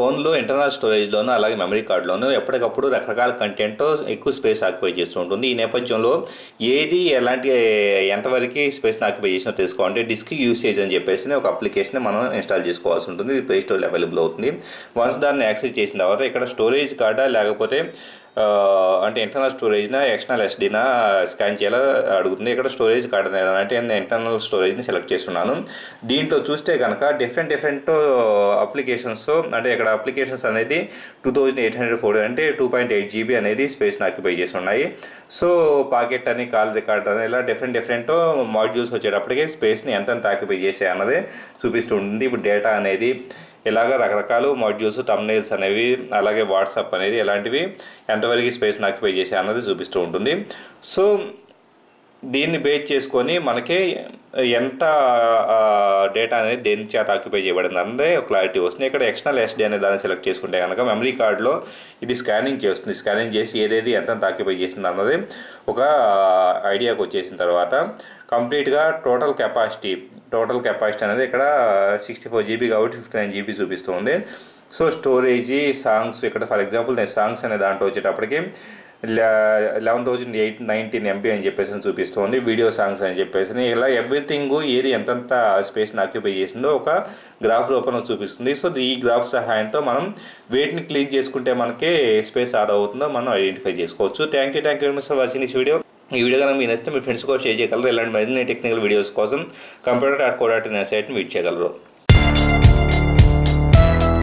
ఫోన్లో ఇంటర్నల్ స్టోరేజ్లోనూ అలాగే మెమరీ కార్డులోనూ ఎప్పటికప్పుడు రకరకాల కంటెంట్ ఎక్కువ స్పేస్ ఆక్యుపై చేస్తూ ఉంటుంది. ఈ నేపథ్యంలో ఏది ఎలాంటి ఎంతవరకు స్పేస్ ఆక్యుపై చేసినా తెలుసుకోవాలంటే డిస్క్ యూసేజ్ అని చెప్పేసి ఒక అప్లికేషన్ మనం ఇన్స్టాల్ చేసుకోవాల్సి ఉంటుంది. ఇది ప్లే స్టోర్లో అవైలబుల్ అవుతుంది. వన్స్ దాన్ని యాక్సెస్ చేసిన తర్వాత ఇక్కడ స్టోరేజ్ కార్డా లేకపోతే అంటే ఇంటర్నల్ స్టోరేజ్నా ఎక్స్టర్నల్ ఎస్డీనా స్కాన్ చేయాలా? అడుగుతుంది. ఇక్కడ స్టోరేజ్ కార్డ్ అనేది అంటే నేను ఇంటర్నల్ స్టోరేజ్ని సెలెక్ట్ చేస్తున్నాను. దీంట్లో చూస్తే కనుక డిఫరెంట్ డిఫరెంట్ అప్లికేషన్స్ అంటే ఇక్కడ అప్లికేషన్స్ అనేది two thousand eight hundred four అంటే టూ పాయింట్ ఎయిట్ జీబీ అనేది స్పేస్ని ఆక్యుపై చేసి ఉన్నాయి సో పాకెట్ అని కాల్ రికార్డ్ అని ఇలా డిఫరెంట్ డిఫరెంట్ మాడ్యూల్స్ వచ్చేటప్పటికి స్పేస్ని ఎంత ఆక్యుపై చేసే అన్నది చూపిస్తూ ఉంటుంది. ఇప్పుడు డేటా అనేది ఇలాగ రకరకాలు మాడ్యూల్స్ టమ్నైల్స్ అనేవి అలాగే వాట్సాప్ అనేది ఎలాంటివి ఎంతవరకు స్పేస్ని ఆక్యుపై చేసే అన్నది చూపిస్తూ ఉంటుంది. సో దీన్ని బేస్ చేసుకొని మనకి ఎంత డేటా అనేది దేని చేత ఆక్యుపై చేయబడింది అన్నదే క్లారిటీ వస్తుంది. ఇక్కడ ఎక్స్టర్నల్ ఎస్డీ అనే దాన్ని సెలెక్ట్ చేసుకుంటే కనుక మెమరీ కార్డులో ఇది స్కానింగ్ చేస్తుంది. స్కానింగ్ చేసి ఏదేది ఎంత ఆక్యుపై చేసింది అన్నది ఒక ఐడియాకి వచ్చేసిన తర్వాత కంప్లీట్గా టోటల్ కెపాసిటీ టోటల్ కెపాసిటీ అనేది ఇక్కడ సిక్స్టీ ఫోర్ జీబీ కాబట్టి ఫిఫ్టీ నైన్ జీబీ చూపిస్తుంది సో స్టోరేజీ సాంగ్స్ ఇక్కడ ఫర్ ఎగ్జాంపుల్ నేను సాంగ్స్ అనే దాంట్లో వచ్చేటప్పటికి eleven thousand eight nineteen MB అని చెప్పేసి అని చూపిస్తుంది. వీడియో సాంగ్స్ అని చెప్పేసి. ఇలా ఎవ్రీథింగ్ ఏది ఎంతంత స్పేస్ని ఆక్యుపై చేసిందో ఒక గ్రాఫ్ రూపంలో చూపిస్తుంది. సో ఈ గ్రాఫ్ సహాయంతో మనం వేటిని క్లీన్ చేసుకుంటే మనకి స్పేస్ ఆదా అవుతుందో మనం ఐడెంటిఫై చేసుకోవచ్చు. Thank you thank you very much for watching this video ఈ వీడియో కనుక మీకు నచ్చితే మీ ఫ్రెండ్స్ కూడా షేర్ చేయగలరు. ఇలాంటి మరిన్ని టెక్నికల్ వీడియోస్ కోసం computer dot co dot in సైట్ని వీట్ చేయగలరు.